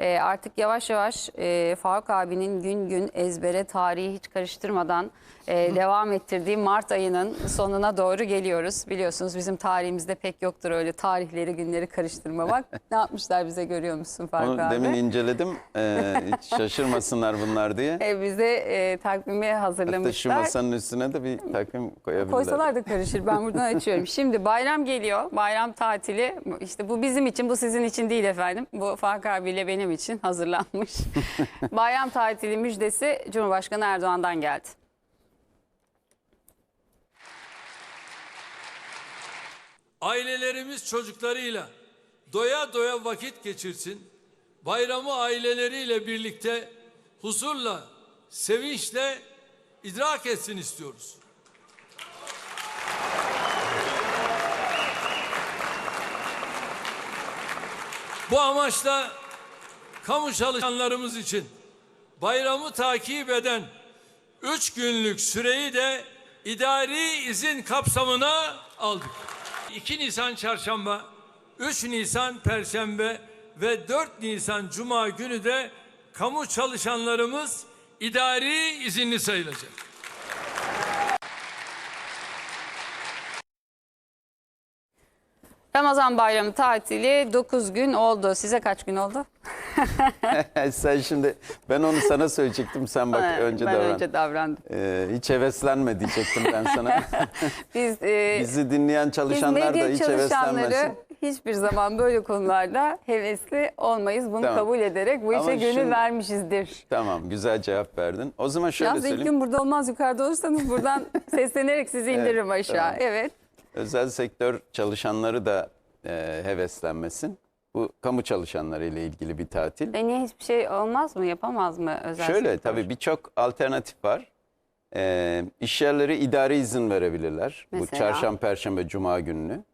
Ee, artık yavaş yavaş e, Faruk abinin gün gün ezbere tarihi hiç karıştırmadan e, devam ettirdiği Mart ayının sonuna doğru geliyoruz. Biliyorsunuz bizim tarihimizde pek yoktur öyle tarihleri günleri karıştırmamak. ne yapmışlar bize görüyor musun Faruk Onu abi? demin inceledim. Ee, hiç şaşırmasınlar bunlar diye. E, bize e, takvimi Hatta şu hazırlamışlar. masanın üstüne de bir takvim koyabilirler. Koysalar da karışır. Ben buradan açıyorum. Şimdi bayram geliyor. Bayram tatili. İşte bu bizim için, bu sizin için değil efendim. Bu Fark abiyle benim için hazırlanmış. bayram tatili müjdesi Cumhurbaşkanı Erdoğan'dan geldi. Ailelerimiz çocuklarıyla doya doya vakit geçirsin. Bayramı aileleriyle birlikte huzurla, sevinçle idrak etsin istiyoruz. Bu amaçla kamu çalışanlarımız için bayramı takip eden 3 günlük süreyi de idari izin kapsamına aldık. 2 Nisan çarşamba, 3 Nisan perşembe ve 4 Nisan cuma günü de kamu çalışanlarımız idari izinli sayılacak. Ramazan bayramı tatili 9 gün oldu. Size kaç gün oldu? sen şimdi ben onu sana söyleyecektim. Sen bak önce ben davran. önce davrandım. Ee, hiç heveslenme diyecektim ben sana. Biz, e, Bizi dinleyen biz çalışanlar da medya hiç heveslenmesin. hiçbir zaman böyle konularda hevesli olmayız. Bunu Tamam. kabul ederek bu Ama işe gönül şimdi- vermişizdir. Tamam güzel cevap verdin. O zaman şöyle Yalnız ilk söyleyeyim. gün burada olmaz yukarıda olursanız buradan seslenerek sizi indiririm aşağı. tamam. Evet. Özel sektör çalışanları da e, heveslenmesin. Bu kamu çalışanları ile ilgili bir tatil. E niye hiçbir şey olmaz mı? Yapamaz mı özel Şöyle sektör? tabii birçok alternatif var. Ee, iş yerleri idari izin verebilirler. Bu Mesela? çarşamba, perşembe, cuma gününü.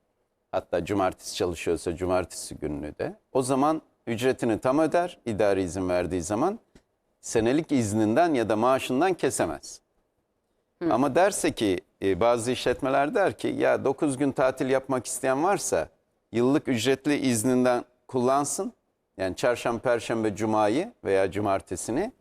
Hatta cumartesi çalışıyorsa cumartesi gününü de. O zaman ücretini tam öder idari izin verdiği zaman. Senelik izninden ya da maaşından kesemez. Ama derse ki e, bazı işletmeler der ki ya 9 gün tatil yapmak isteyen varsa yıllık ücretli izninden kullansın. Yani çarşamba, perşembe, cumayı veya cumartesini.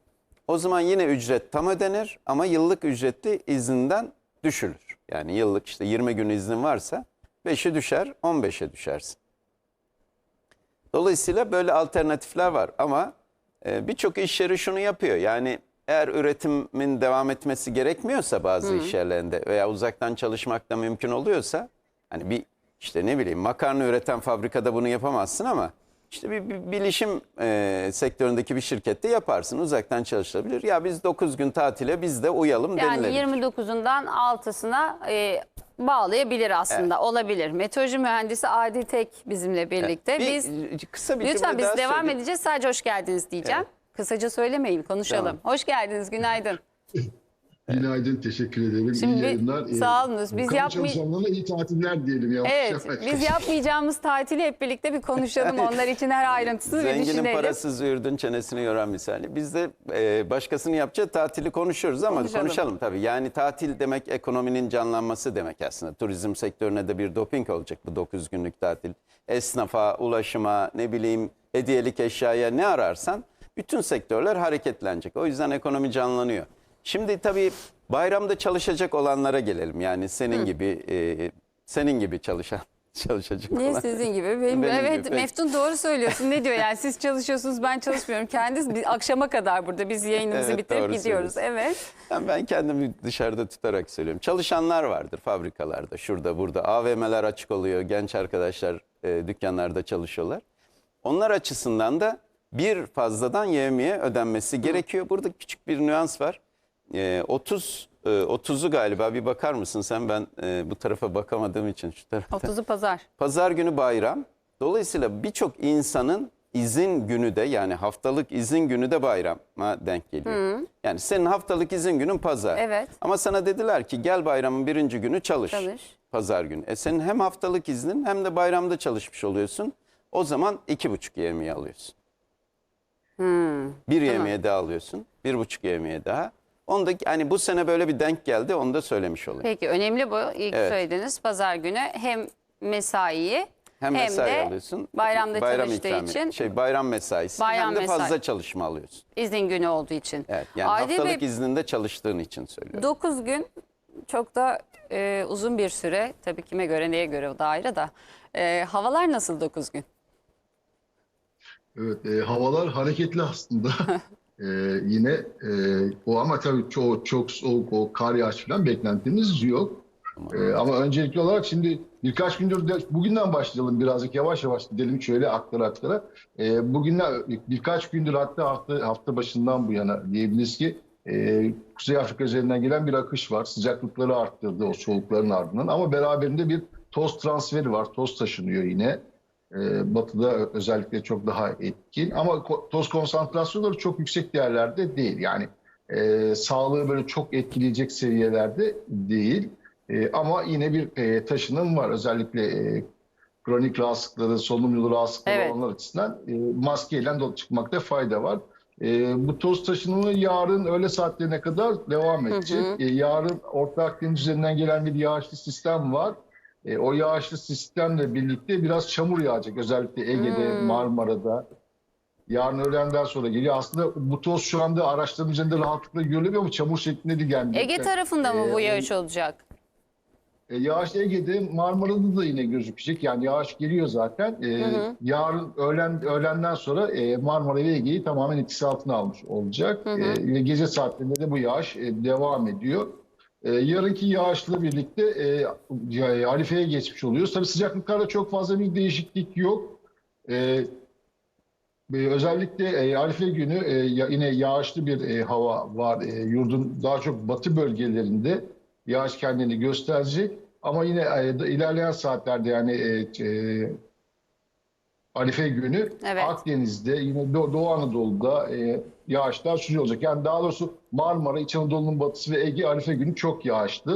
O zaman yine ücret tam ödenir ama yıllık ücretli izinden düşülür. Yani yıllık işte 20 gün iznin varsa 5'i düşer 15'e düşersin. Dolayısıyla böyle alternatifler var ama e, birçok iş yeri şunu yapıyor. Yani eğer üretimin devam etmesi gerekmiyorsa bazı iş yerlerinde veya uzaktan çalışmak da mümkün oluyorsa hani bir işte ne bileyim makarna üreten fabrikada bunu yapamazsın ama işte bir, bir bilişim e, sektöründeki bir şirkette yaparsın. Uzaktan çalışılabilir. Ya biz 9 gün tatile biz de uyalım Yani denilebilir. 29'undan 6'sına e, bağlayabilir aslında. Olabilir. Meteoroloji mühendisi Adi Tek bizimle birlikte. Bir- Biz kısa bir Lütfen biz daha devam söyleyeyim. edeceğiz. Sadece hoş geldiniz diyeceğim. Evet. Kısaca söylemeyin, konuşalım. Tamam. Hoş geldiniz, günaydın. Günaydın, teşekkür ederim. Şimdi iyi yayınlar. sağ olunuz. Biz yapmay- iyi tatiller diyelim yavaş Evet, yavaş. biz yapmayacağımız tatili hep birlikte bir konuşalım. Onlar için her ayrıntısını bir Zenginin düşünelim. parasız yurdun çenesini yoran misali. Biz de e, başkasının yapacağı tatili konuşuyoruz ama Konuşalım. konuşalım. tabii. Yani tatil demek ekonominin canlanması demek aslında. Turizm sektörüne de bir doping olacak bu 9 günlük tatil. Esnafa, ulaşıma, ne bileyim hediyelik eşyaya ne ararsan bütün sektörler hareketlenecek. O yüzden ekonomi canlanıyor. Şimdi tabii bayramda çalışacak olanlara gelelim. Yani senin gibi e, senin gibi çalışan çalışacak Niye olan. sizin gibi? Benim, Benim evet gibi. Meftun doğru söylüyorsun. Ne diyor yani siz çalışıyorsunuz ben çalışmıyorum. Kendiniz biz akşama kadar burada biz yayınımızı Evet, bitirip gidiyoruz. Evet. Yani ben kendimi dışarıda tutarak söylüyorum. Çalışanlar vardır fabrikalarda, şurada burada. AVM'ler açık oluyor. Genç arkadaşlar e, dükkanlarda çalışıyorlar. Onlar açısından da bir fazladan yevmiye ödenmesi gerekiyor. Burada küçük bir nüans var. E, 30 e, 30'u galiba bir bakar mısın sen? Ben e, bu tarafa bakamadığım için şu tarafa. 30'u pazar. Pazar günü bayram. Dolayısıyla birçok insanın izin günü de yani haftalık izin günü de bayrama denk geliyor. Yani senin haftalık izin günün pazar. Evet. Ama sana dediler ki gel bayramın birinci günü çalış. Çalış. Pazar günü. E senin hem haftalık iznin hem de bayramda çalışmış oluyorsun. O zaman iki buçuk yemeği alıyorsun. Bir yemeğe daha alıyorsun. Bir buçuk yemeğe daha. Onu da hani bu sene böyle bir denk geldi onu da söylemiş olayım. Peki önemli bu. İlk Evet. söylediğiniz pazar günü hem mesaiyi Hem Hem mesai de alıyorsun. bayramda bayram çalıştığı ikramiye- için- Şey bayram mesaisi Bayram hem de mesai. fazla çalışma alıyorsun. İzin günü olduğu için. Evet yani Adil haftalık Bey, izninde çalıştığın için söylüyorum. 9 gün çok da e, uzun bir süre. Tabii kime göre neye göre o da ayrı da. E, havalar nasıl 9 gün? Evet, e, havalar hareketli aslında. E, yine e, o ama tabii çok çok soğuk o kar yağış falan beklentimiz yok. E, ama öncelikli olarak şimdi birkaç gündür de, bugünden başlayalım birazcık yavaş yavaş gidelim şöyle aktara aktara. E, bugünler birkaç gündür hatta hafta hafta başından bu yana diyebiliriz ki e, Kuzey Afrika üzerinden gelen bir akış var. Sıcaklıkları arttırdı o soğukların ardından ama beraberinde bir toz transferi var. Toz taşınıyor yine. Ee, Batı'da özellikle çok daha etkin ama toz konsantrasyonları çok yüksek değerlerde değil. Yani e, sağlığı böyle çok etkileyecek seviyelerde değil. E, ama yine bir e, taşınım var. Özellikle e, kronik rahatsızlıkları, solunum yolu rahatsızlıkları Evet. olanlar açısından e, maskeyle do- çıkmakta fayda var. E, bu toz taşınımı yarın öğle saatlerine kadar devam edecek. E, yarın Orta Akdeniz üzerinden gelen bir yağışlı sistem var. E, o yağışlı sistemle birlikte biraz çamur yağacak. Özellikle Ege'de, Marmara'da. Yarın öğlenden sonra geliyor. Aslında bu toz şu anda araçların üzerinde rahatlıkla görülüyor ama çamur şeklinde de gelmiyor. Ege tarafında mı bu e, yağış olacak? E, yağış Ege'de, Marmara'da da yine gözükecek. Yani yağış geliyor zaten. E, Yarın öğlen öğlenden sonra e, Marmara ve Ege'yi tamamen etkisi altına almış olacak. E, ve gece saatlerinde de bu yağış e, devam ediyor. E, yarınki yağışla birlikte e, Arife'ye geçmiş oluyoruz. Tabii sıcaklıklarda çok fazla bir değişiklik yok. E, e, Özellikle e, Arife günü e, yine yağışlı bir e, hava var. E, yurdun daha çok batı bölgelerinde yağış kendini gösterecek. Ama yine e, ilerleyen saatlerde yani e, e, Arife günü Evet. Akdeniz'de yine Do- Doğu Anadolu'da e, yağışlar sürüyor olacak. Yani daha doğrusu Marmara, İç Anadolu'nun batısı ve Ege Arife günü çok yağışlı.